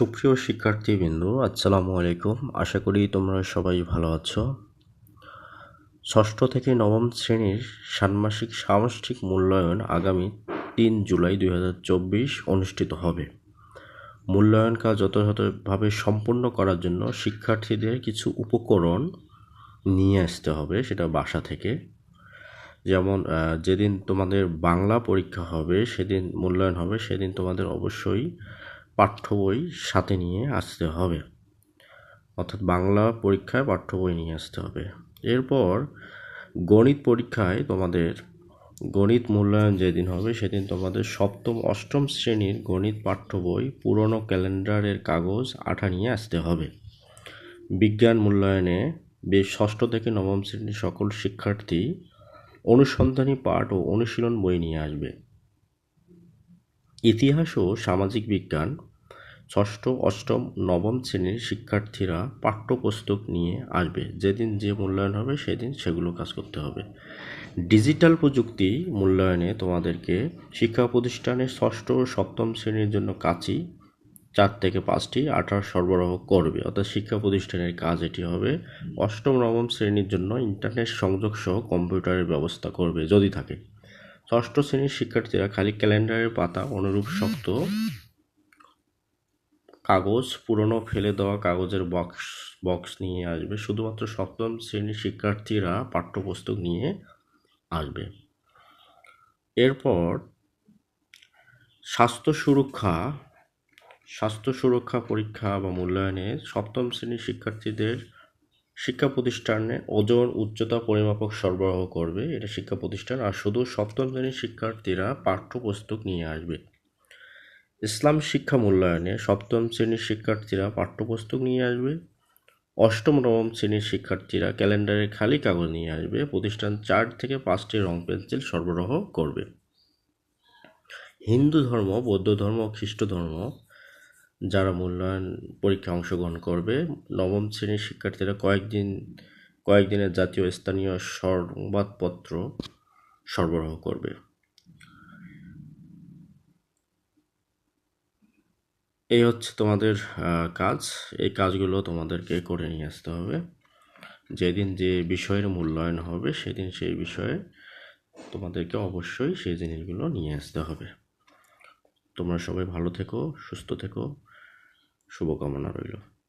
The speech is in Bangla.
সুপ্রিয় শিক্ষার্থীবৃন্দ, আসসালামু আলাইকুম। আশা করি তোমরা সবাই ভালো আছো। ষষ্ঠ থেকে নবম শ্রেণির ষান্মাসিক সামষ্টিক মূল্যায়ন আগামী তিন জুলাই দু হাজার চব্বিশ অনুষ্ঠিত হবে। মূল্যায়ন কাজ যথাযথভাবে সম্পূর্ণ করার জন্য শিক্ষার্থীদের কিছু উপকরণ নিয়ে আসতে হবে সেটা বাসা থেকে। যেমন যেদিন তোমাদের বাংলা পরীক্ষা হবে, সেদিন মূল্যায়ন হবে, সেদিন তোমাদের অবশ্যই পাঠ্য বই সাথে নিয়ে আসতে হবে। অর্থাৎ বাংলা পরীক্ষায় পাঠ্য বই নিয়ে আসতে হবে। এরপর গণিত পরীক্ষায় তোমাদের গণিত মূল্যায়ন যেদিন হবে সেদিন তোমাদের সপ্তম, অষ্টম শ্রেণির গণিত পাঠ্য বই পুরনো ক্যালেন্ডারের কাগজ আঠা নিয়ে আসতে হবে। বিজ্ঞান মূল্যায়নে বেশ ষষ্ঠ থেকে নবম শ্রেণির সকল শিক্ষার্থী অনুসন্ধানী পাঠ ও অনুশীলন বই নিয়ে আসবে। ইতিহাস ও সামাজিক বিজ্ঞান ষষ্ঠ, অষ্টম, নবম শ্রেণির শিক্ষার্থীরা পাঠ্যপুস্তক নিয়ে আসবে। যেদিন যে মূল্যায়ন হবে, সেদিন সেগুলো কাজ করতে হবে। ডিজিটাল প্রযুক্তি মূল্যায়নে তোমাদেরকে শিক্ষা প্রতিষ্ঠানের ষষ্ঠ ও সপ্তম শ্রেণির জন্য কাঁচি চার থেকে পাঁচটি আঠার সরবরাহ করবে। অর্থাৎ শিক্ষা প্রতিষ্ঠানের কাজ এটি হবে। অষ্টম, নবম শ্রেণির জন্য ইন্টারনেট সংযোগ সহ কম্পিউটারের ব্যবস্থা করবে যদি থাকে। ষষ্ঠ শ্রেণির শিক্ষার্থীরা খালি ক্যালেন্ডারের পাতা অনুরূপ শক্ত কাগজ, পুরনো ফেলে দেওয়া কাগজের বক্স বক্স নিয়ে আসবে। শুধুমাত্র সপ্তম শ্রেণির শিক্ষার্থীরা পাঠ্যপুস্তক নিয়ে আসবে। এরপর স্বাস্থ্য সুরক্ষা স্বাস্থ্য সুরক্ষা পরীক্ষা বা মূল্যায়নে সপ্তম শ্রেণির শিক্ষার্থীদের শিক্ষা প্রতিষ্ঠানে ওজন, উচ্চতা পরিমাপক সরবরাহ করবে। এটা শিক্ষা প্রতিষ্ঠান। আর শুধু সপ্তম শ্রেণির শিক্ষার্থীরা পাঠ্যপুস্তক নিয়ে আসবে। ইসলাম শিক্ষা মূল্যায়নে সপ্তম শ্রেণির শিক্ষার্থীরা পাঠ্যপুস্তক নিয়ে আসবে। অষ্টম নবম শ্রেণির শিক্ষার্থীরা ক্যালেন্ডারের খালি কাগজ নিয়ে আসবে। প্রতিষ্ঠান চার থেকে পাঁচটি রং পেন্সিল সরবরাহ করবে। হিন্দু ধর্ম, বৌদ্ধ ধর্ম, খ্রিস্ট ধর্ম যারা মূল্যায়ন পরীক্ষায় অংশগ্রহণ করবে, নবম শ্রেণির শিক্ষার্থীরা কয়েকদিন, কয়েকদিনের জাতীয় স্থানীয় সংবাদপত্র সরবরাহ করবে। এই হচ্ছে তোমাদের কাজ। এই কাজগুলো তোমাদেরকে করে নিয়ে আসতে হবে। যেদিন যে বিষয়ের মূল্যায়ন হবে, সেদিন সেই বিষয়ে তোমাদেরকে অবশ্যই সেই জিনিসগুলো নিয়ে আসতে হবে। তোমরা সবাই ভালো থেকো, সুস্থ থেকো। শুভকামনা রইল।